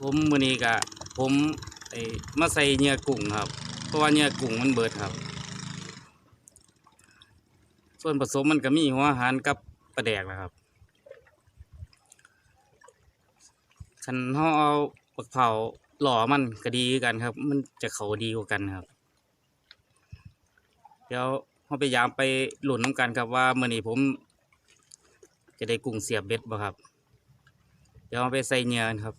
ผมมือนี้ก็ผมไอ้มาใส่เนื้อกุ้งครับ เพราะว่าเนื้อกุ้งมันเบิดครับ ส่วนผสมมันก็มีหัวอาหารกับปลาแดกนะครับคันเฮาเอาปักเผาหล่อมันก็ดีกันครับ มันจะเขาดีกว่ากันครับ เดี๋ยวเฮาไปยามไปหลุนน้ำกันครับว่าเมื้อนี้ผม จะได้กุ้งเสียบเบ็ดบ่ครับ เดี๋ยวเอาไปใส่เหงื่อครับ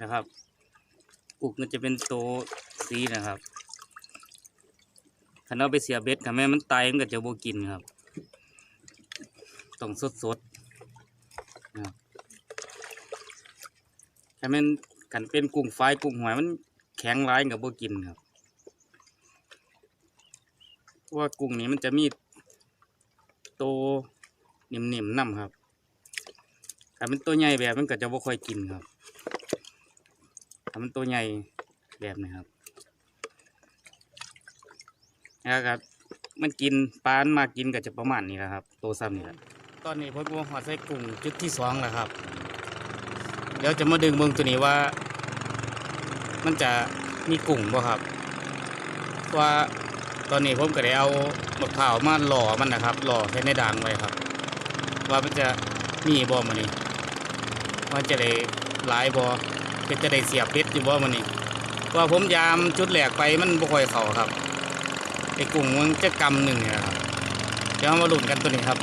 นะครับกุกมันจะเป็นตัวสีนะครับถ้าเราไปเสียเบ็ดค่ะแม่มันตายมันก็จะโบกินครับต้องสดสดๆนะถ้าแม่นกันเป็นกุ้งไฟกุ้งหอยมันแข็งร้ายกับโบกินครับเพราะว่ากุ้งนี้มันจะมีโตวนิ่มๆน้ำครับถ้าเป็นตัวใหญ่แบบมันก็จะบ่ค่อยกินครับ ทำมันตัวใหญ่แบบนี้ครับแล้วก็มันกินปลามันมากินก็จะประมาณนี้แหละครับ ตัวซ้ำนี่แหละตอนนี้ผมก็หอดใส่กุ้งจุดที่สองแล้วครับ เดี๋ยวจะมาดึงเบิ่งตัวนี้ว่า มันจะมีกุ้งบ่ครับ ว่าตอนนี้ผมก็ได้เอามะพร้าวมาหล่อมันนะครับ หล่อใช้ในด่างไว้ครับ ว่ามันจะมีบ่มันนี่ว่าจะได้หลายบ่ ก็จะได้เสียบเพชรอยู่บ่มันนี่ว่าผมยามจุดแหลกไปมันบ่ค่อยเข่าครับไอ้กุ้งมันจะกำหนึ่งนะครับเดี๋ยวเรามาลุ้นกันตัวนี้ครับ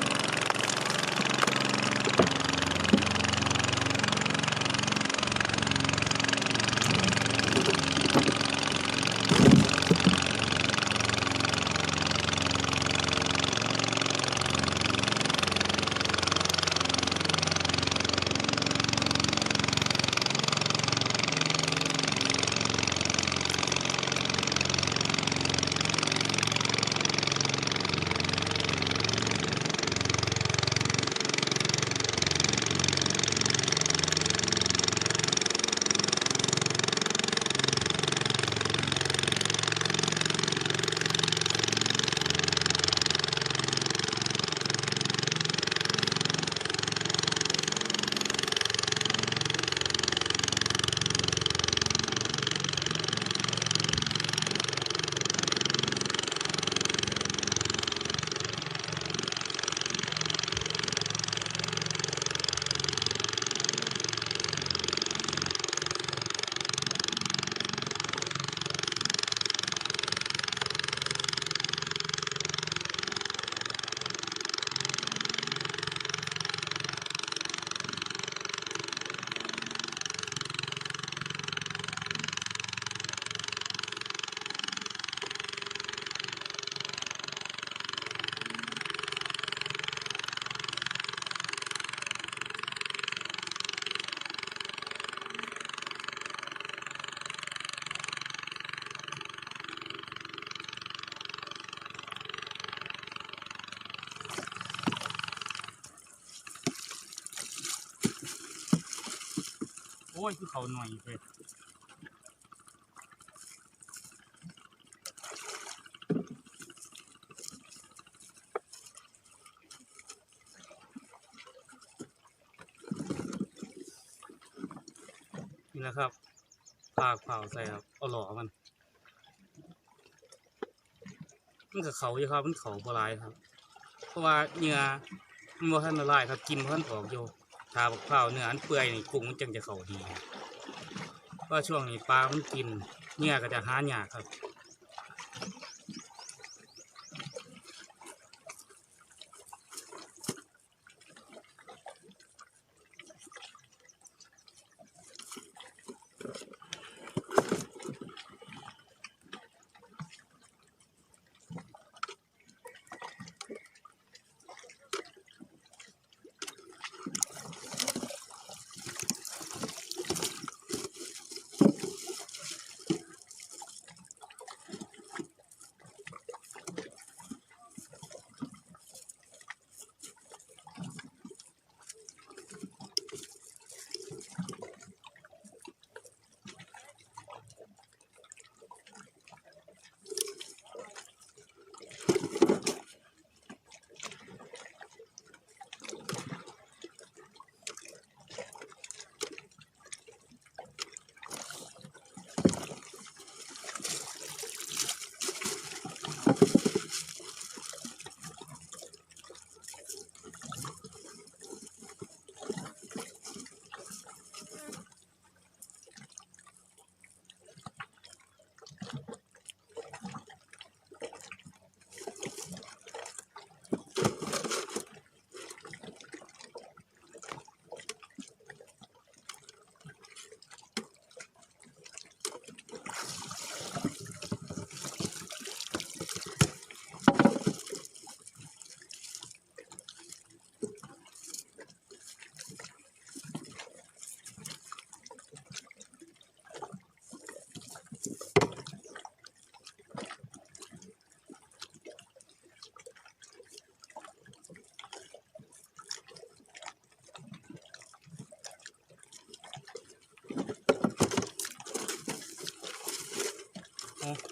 อ้ยคือเขาหน่อยเลยนี่นะครับผากเผาใส่ครับเอาหล่อมัน มันกับเขาอยู่ครับ มันเขาบลายครับ เพราะว่าเนื้อมันบ่ทันละลายครับ กินบ่ทันออกอยู่ทาบักเผาวเนื้ออันเปื่อยนี่กุ้งมันจังจะเข้าดีเพราะช่วงนี้ปลามันกินเนื้อก็จะหายากครับ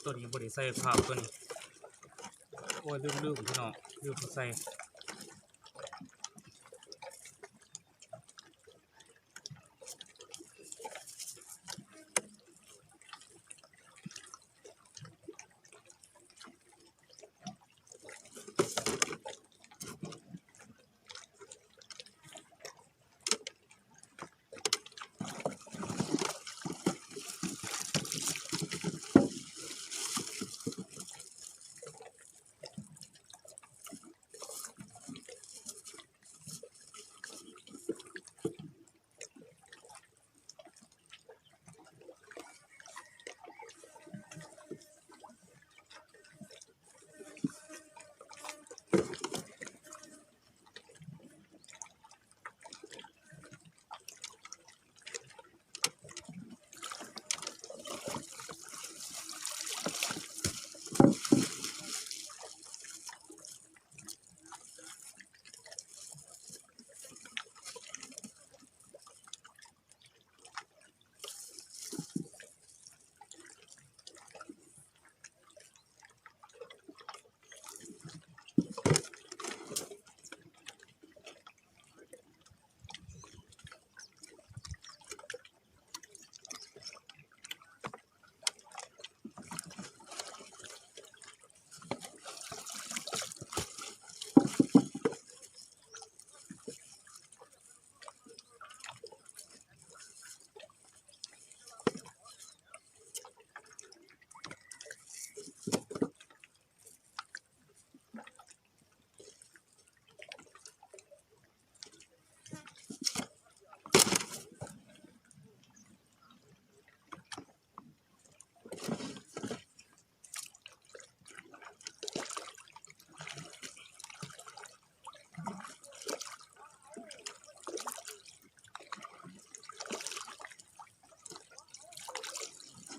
ตัวนี้บริใส่ภาพตัวนี้ โอ้ยลืมลืมพี่น้องลืมใส่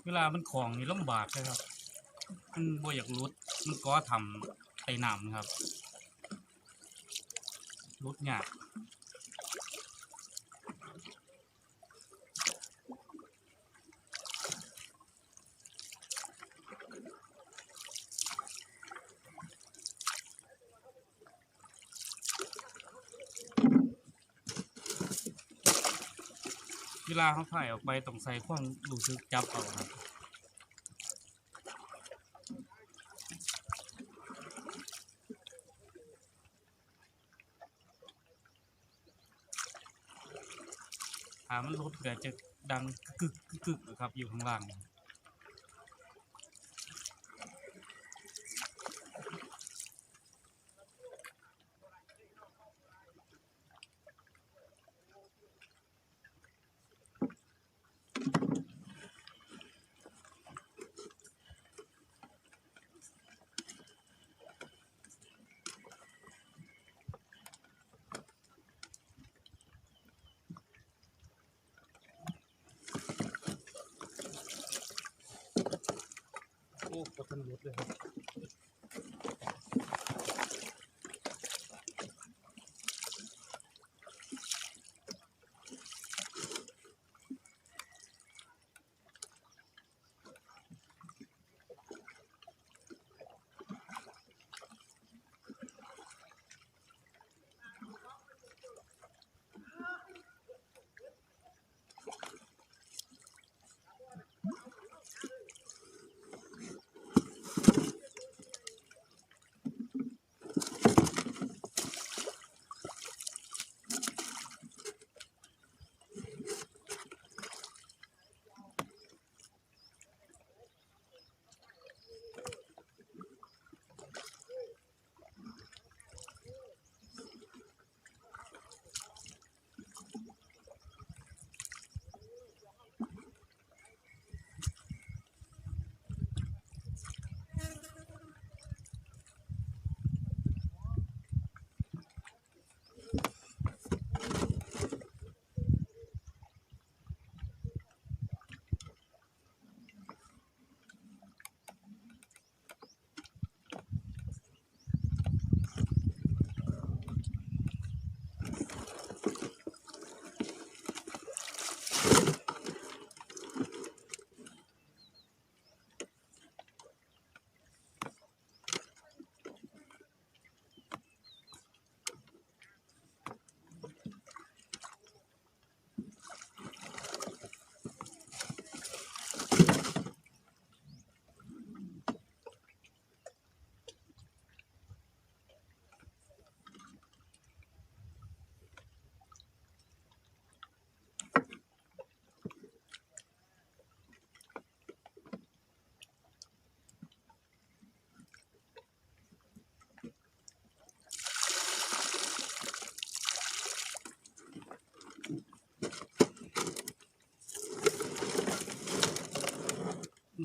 เวลามันของนี่ลำบากเลยครับ มันบ่อยากรุด มันก็ทำไปน้ำครับรุดยาก ลาเขาถ่ายออกไปต้องใส่ความรู้สึกจับเอาครับถามันลดเก็จะดังกึกกึกกึกครับอยู่ข้างล่าง โอ้กดทันรถเลย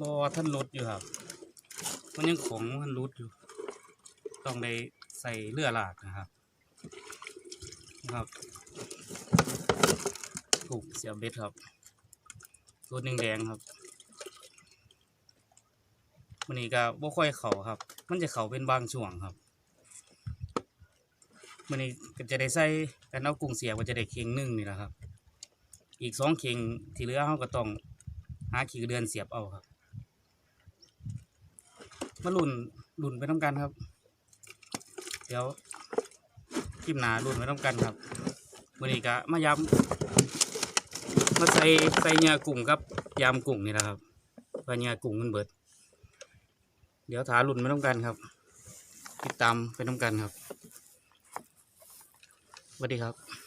บอท่านรุดอยู่ครับ มันยังของมันรุดอยู่ ต้องได้ใส่เลือหลากนะครับนะครับ ถูกเสียบเบ็ดครับตัวหนึ่งแดงครับมันนี้ก็บ่ค่อยเข่าครับ มันจะเข่าเป็นบางช่วงครับมันนี้ก็จะได้ใส่กันเอากุ้งเสียบก็จะได้เค็งหนึ่งนี่แหละครับ อีกสองเค็งที่เหลือเขาก็ต้องหาขีดเดือนเสียบเอาครับ มาลุ่นลุ่นไปต้องกันครับ เดี๋ยวคลิปหนาลุ่นไปต้องกันครับวันนี้ก็มายำมาใส่ใส่เนื้อกุ้งกับยำกุ้งนี่แหละครับเพราเนื้อกุ้งมันเบิด เดี๋ยวถาลุ่นไปต้องกันครับ ติดตามไปต้องกันครับสวัสดีครับ